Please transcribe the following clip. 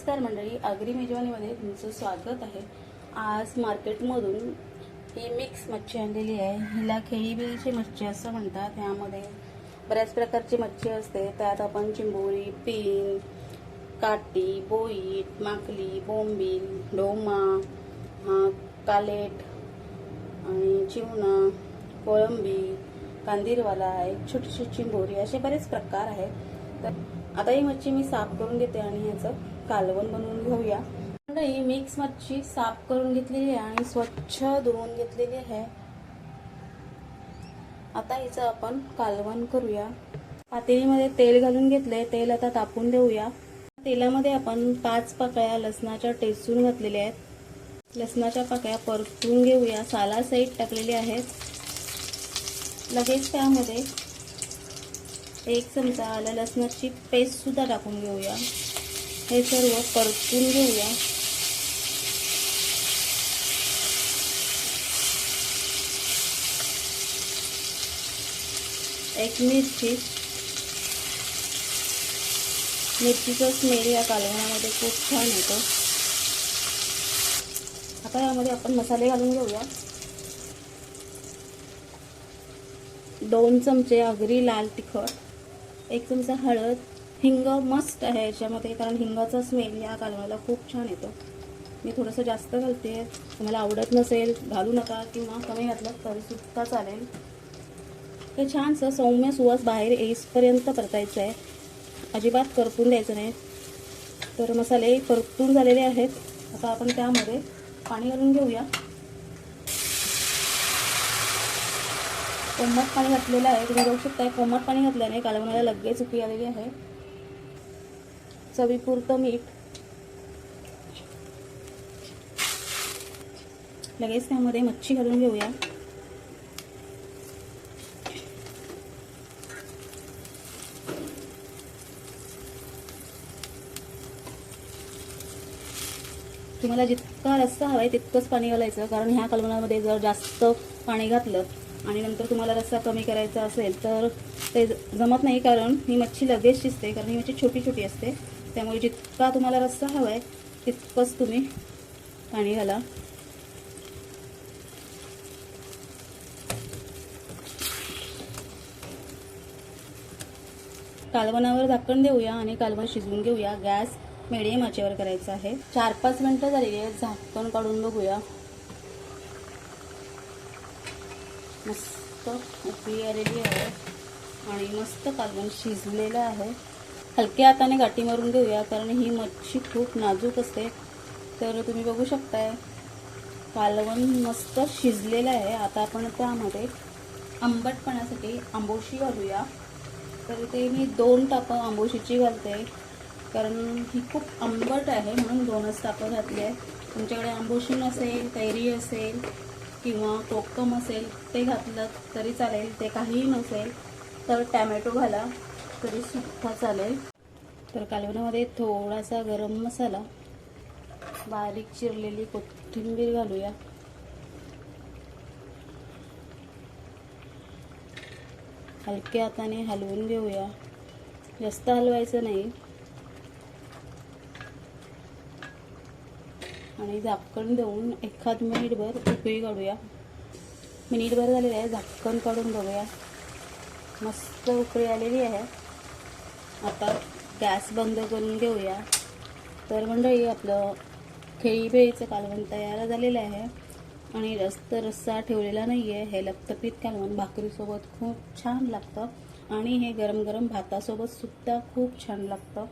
नमस्कार मंडळी आगरी मेजवानीमध्ये तुमचं स्वागत आहे. आज मार्केटमधून ही मिक्स मच्छी आणलेली आहे. हिला खेळीबिलची मच्छी असं म्हणतात. यामध्ये बऱ्याच प्रकारची मच्छी असते. त्यात आपण चिंबोरी पिन काटी बोईट माकली बोंबील डोमा कालेट आणि चिवणा कोळंबी कांदीरवाला एक छोटीशी चिंबोरी असे बरेच प्रकार आहेत. तर आता ही मच्छी मी साफ करून घेते आणि ह्याचं कालवण बनवून घेऊया. ही मिक्स मच्छी साफ करून घेतलेली आहे आणि स्वच्छ धुवून घेतलेली आहे. आता हिचं आपण कालवण करूया. पातेलीमध्ये तेल घालून घेतलंय तेल आता तापून देऊया. तेलामध्ये आपण पाच पाकळ्या लसणाच्या टेचून घातलेल्या आहेत. लसणाच्या पाकळ्या परतून घेऊया. साला साईड टाकलेली आहेत. लगेच त्यामध्ये एक चमचा आलं लसणाची पेस्टसुद्धा टाकून घेऊया. हे सर्व परतून घेऊया. एक मिरची. मिरचीचा स्मेल या कालवणामध्ये खूप छान येतो. आता यामध्ये आपण मसाले घालून घेऊया. दोन चमचे अगरी लाल तिखट. एक चमचा हळद हिंग मस्त आहे याच्यामध्ये कारण हिंगाचा स्मेल या कालवाला खूप छान येतो. मी थोडंसं जास्त घालते. तुम्हाला आवडत नसेल घालू नका किंवा कमी घातलं तरीसुद्धा चालेल. हे छानसं सौम्य सुवास बाहेर येईसपर्यंत परतायचं आहे अजिबात करपून द्यायचं नाही. तर मसाले परतून झालेले आहेत. आता आपण त्यामध्ये पाणी घालून घेऊया. कोमट पाणी घातलेलं आहे. तुम्ही बघू शकता कोमट पाणी घातल्याने कालवणाला लगेच उकळी आलेली आहे. चवीपुरतं मीठ. लगेच त्यामध्ये मच्छी घालून घेऊया. तुम्हाला जितका रस्सा हवा आहे तितकंच पाणी घालायचं कारण ह्या कालवणामध्ये जर जास्त पाणी घातलं आणि नंतर तुम्हाला रस्सा कमी करायचा असेल तर ते जमत नाही कारण ही मच्छी लगेच शिजते कारण ही मच्छी छोटी छोटी असते. त्यामुळे जितका तुम्हाला रस्सा हवा आहे तितकंच तुम्ही पाणी घाला. कालवणावर झाकण देऊया आणि कालवण शिजवून घेऊया. गॅस मिडियम आचेवर करायचा आहे. चार पाच मिनटं झालेली आहेत. झाकण काढून बघूया. मस्त उकळी आलेली आहे आणि मस्त कालवण शिजलेलं आहे. हलक्या हाताने गाठी मारून घेऊया कारण ही मच्छी खूप नाजूक असते. तर तुम्ही बघू शकताय कालवण मस्त शिजलेलं आहे. आता आपण त्यामध्ये आंबटपणासाठी आंबोशी घालूया. तर ते मी दोन टापं आंबोशीची घालते कारण ही खूप आंबट आहे म्हणून दोनच टापं घातली आहे. तुमच्याकडे आंबोशी नसेल कैरी असेल किंवा कोकम असेल ते घातलं तरी चालेल ते काहीही नसेल तर टॅमॅटो घाला तरी सुद्धा चालेल. तर कालवणामध्ये थोडासा गरम मसाला बारीक चिरलेली कोथिंबीर घालूया. हलक्या हाताने हलवून घेऊया. जास्त हलवायचं नाही. आणि झाकण देऊन एखाद मिनिटभर उकळी काढूया. मिनिटभर झालेलं आहे झाकण काढून बघूया. मस्त उकळी आलेली आहे. आता गॅस बंद करून घेऊया. तर मंडळी आपलं खेळीबेळीचं कालवण तयार झालेलं आहे. आणि रस्त रस्सा ठेवलेला नाही आहे हे लपतपीत कालवण भाकरीसोबत खूप छान लागतं. आणि हे गरम गरम भातासोबत सुद्धा खूप छान लागतं.